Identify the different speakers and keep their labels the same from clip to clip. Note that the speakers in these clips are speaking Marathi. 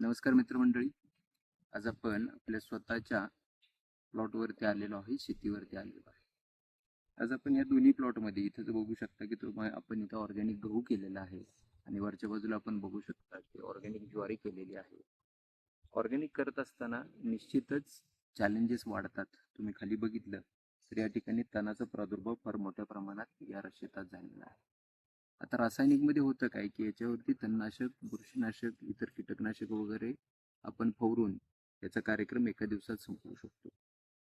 Speaker 1: नमस्कार मित्रमंडळी. आज आपण आपल्या स्वतःच्या प्लॉटवरती आलेलो आहे शेतीवरती आलेलो आहे. आज आपण या दोन्ही प्लॉटमध्ये इथं जर बघू शकता की तो आपण इथं ऑर्गॅनिक गहू केलेला आहे आणि वरच्या बाजूला आपण बघू शकता की ऑर्गॅनिक ज्वारी केलेली आहे. ऑर्गॅनिक करत असताना निश्चितच चॅलेंजेस वाढतात. तुम्ही खाली बघितलं तर या ठिकाणी तणाचा प्रादुर्भाव फार मोठ्या प्रमाणात या शेतात झालेला आहे. आता रासायनिकमध्ये होतं काय की याच्यावरती तणनाशक बुरशीनाशक इतर कीटकनाशक वगैरे आपण फवरून याचा कार्यक्रम एका दिवसात संपवू शकतो.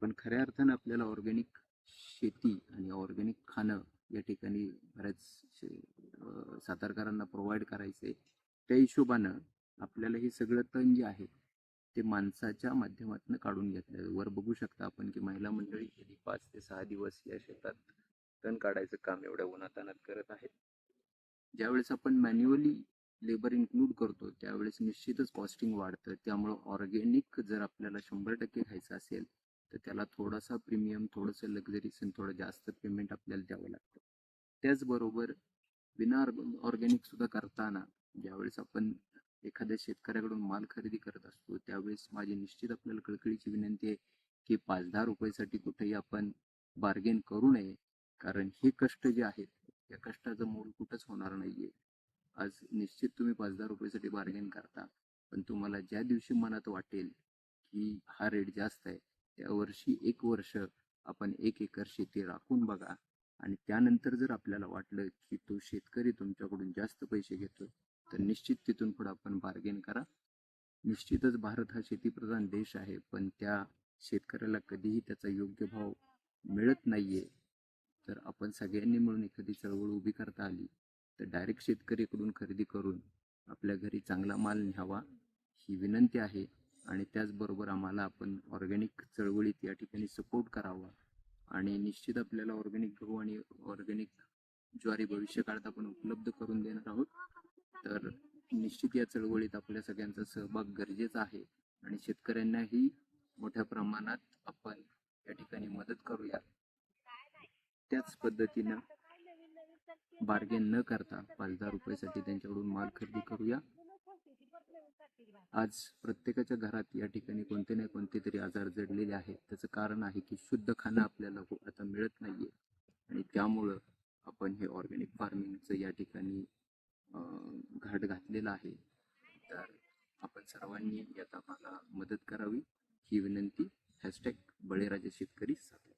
Speaker 1: पण खऱ्या अर्थानं आपल्याला ऑर्गॅनिक शेती आणि ऑर्गॅनिक खाणं या ठिकाणी बऱ्याच सातारकरांना प्रोव्हाइड करायचं आहे त्या हिशोबानं आपल्याला हे सगळं तण जे आहे ते माणसाच्या माध्यमातून काढून घेतलं वर बघू शकता आपण की महिला मंडळी गेली पाच ते सहा दिवस या शेतात तण काढायचं काम एवढ्या उन्हातानात करत आहेत. ज्यावेळेस आपण मॅन्युअली लेबर इन्क्लूड करतो त्यावेळेस निश्चितच कॉस्टिंग वाढतं. त्यामुळं ऑर्गॅनिक जर आपल्याला शंभर टक्के खायचं असेल तर त्याला थोडासा प्रीमियम थोडंसं लक्झरीस आणि थोडं जास्त पेमेंट आपल्याला द्यावं लागतं. त्याचबरोबर विना ऑर्गॅनिक सुद्धा करताना ज्यावेळेस आपण एखाद्या शेतकऱ्याकडून माल खरेदी करत असतो त्यावेळेस माझी निश्चित आपल्याला कळकळीची विनंती आहे की पाच दहा रुपयासाठी कुठेही आपण बार्गेन करू नये कारण हे कष्ट जे आहेत या कष्टाचं मोल कुठंच होणार नाहीये. आज निश्चित तुम्ही पाच दहा रुपयासाठी बार्गेन करता. पण तुम्हाला ज्या दिवशी मनात वाटेल की हा रेट जास्त आहे त्या वर्षी एक वर्ष आपण एक एकर शेती राखून बघा. आणि त्यानंतर जर आपल्याला वाटलं की तो शेतकरी तुमच्याकडून जास्त पैसे घेतो तर निश्चित तिथून पुढे आपण बार्गेन करा. निश्चितच भारत हा शेतीप्रधान देश आहे पण त्या शेतकऱ्याला कधीही त्याचा योग्य भाव मिळत नाहीये. तर आपण सगळ्यांनी मिळून एखादी चळवळ उभी करता आली तर डायरेक्ट शेतकरीकडून खरेदी करून आपल्या घरी चांगला माल न्यावा ही विनंती आहे. आणि त्याचबरोबर आम्हाला आपण ऑर्गॅनिक चळवळीत या ठिकाणी सपोर्ट करावा. आणि निश्चित आपल्याला ऑर्गॅनिक गहू आणि ऑर्गॅनिक ज्वारी भविष्य काळात आपण उपलब्ध करून देणार आहोत. तर निश्चित या चळवळीत आपल्या सगळ्यांचा सहभाग गरजेचा आहे. आणि शेतकऱ्यांनाही मोठ्या प्रमाणात आपण या ठिकाणी मदत करूया. पद्धतीनं बार्गेन न करता पाच दहा रुपयासाठी त्यांच्याकडून माल खरेदी करूया. आज प्रत्येकाच्या घरात या ठिकाणी कोणते ना कोणते तरी आजार जडलेले आहेत. त्याचं कारण आहे की शुद्ध खाणं आपल्याला हो- आता मिळत नाहीये. आणि त्यामुळं आपण हे ऑर्गॅनिक फार्मिंगचं या ठिकाणी घाट घातलेला आहे. तर आपण सर्वांनी यात आम्हाला मदत करावी. ही विनंती. हॅशटॅग बळीराजा शेतकरी सातारा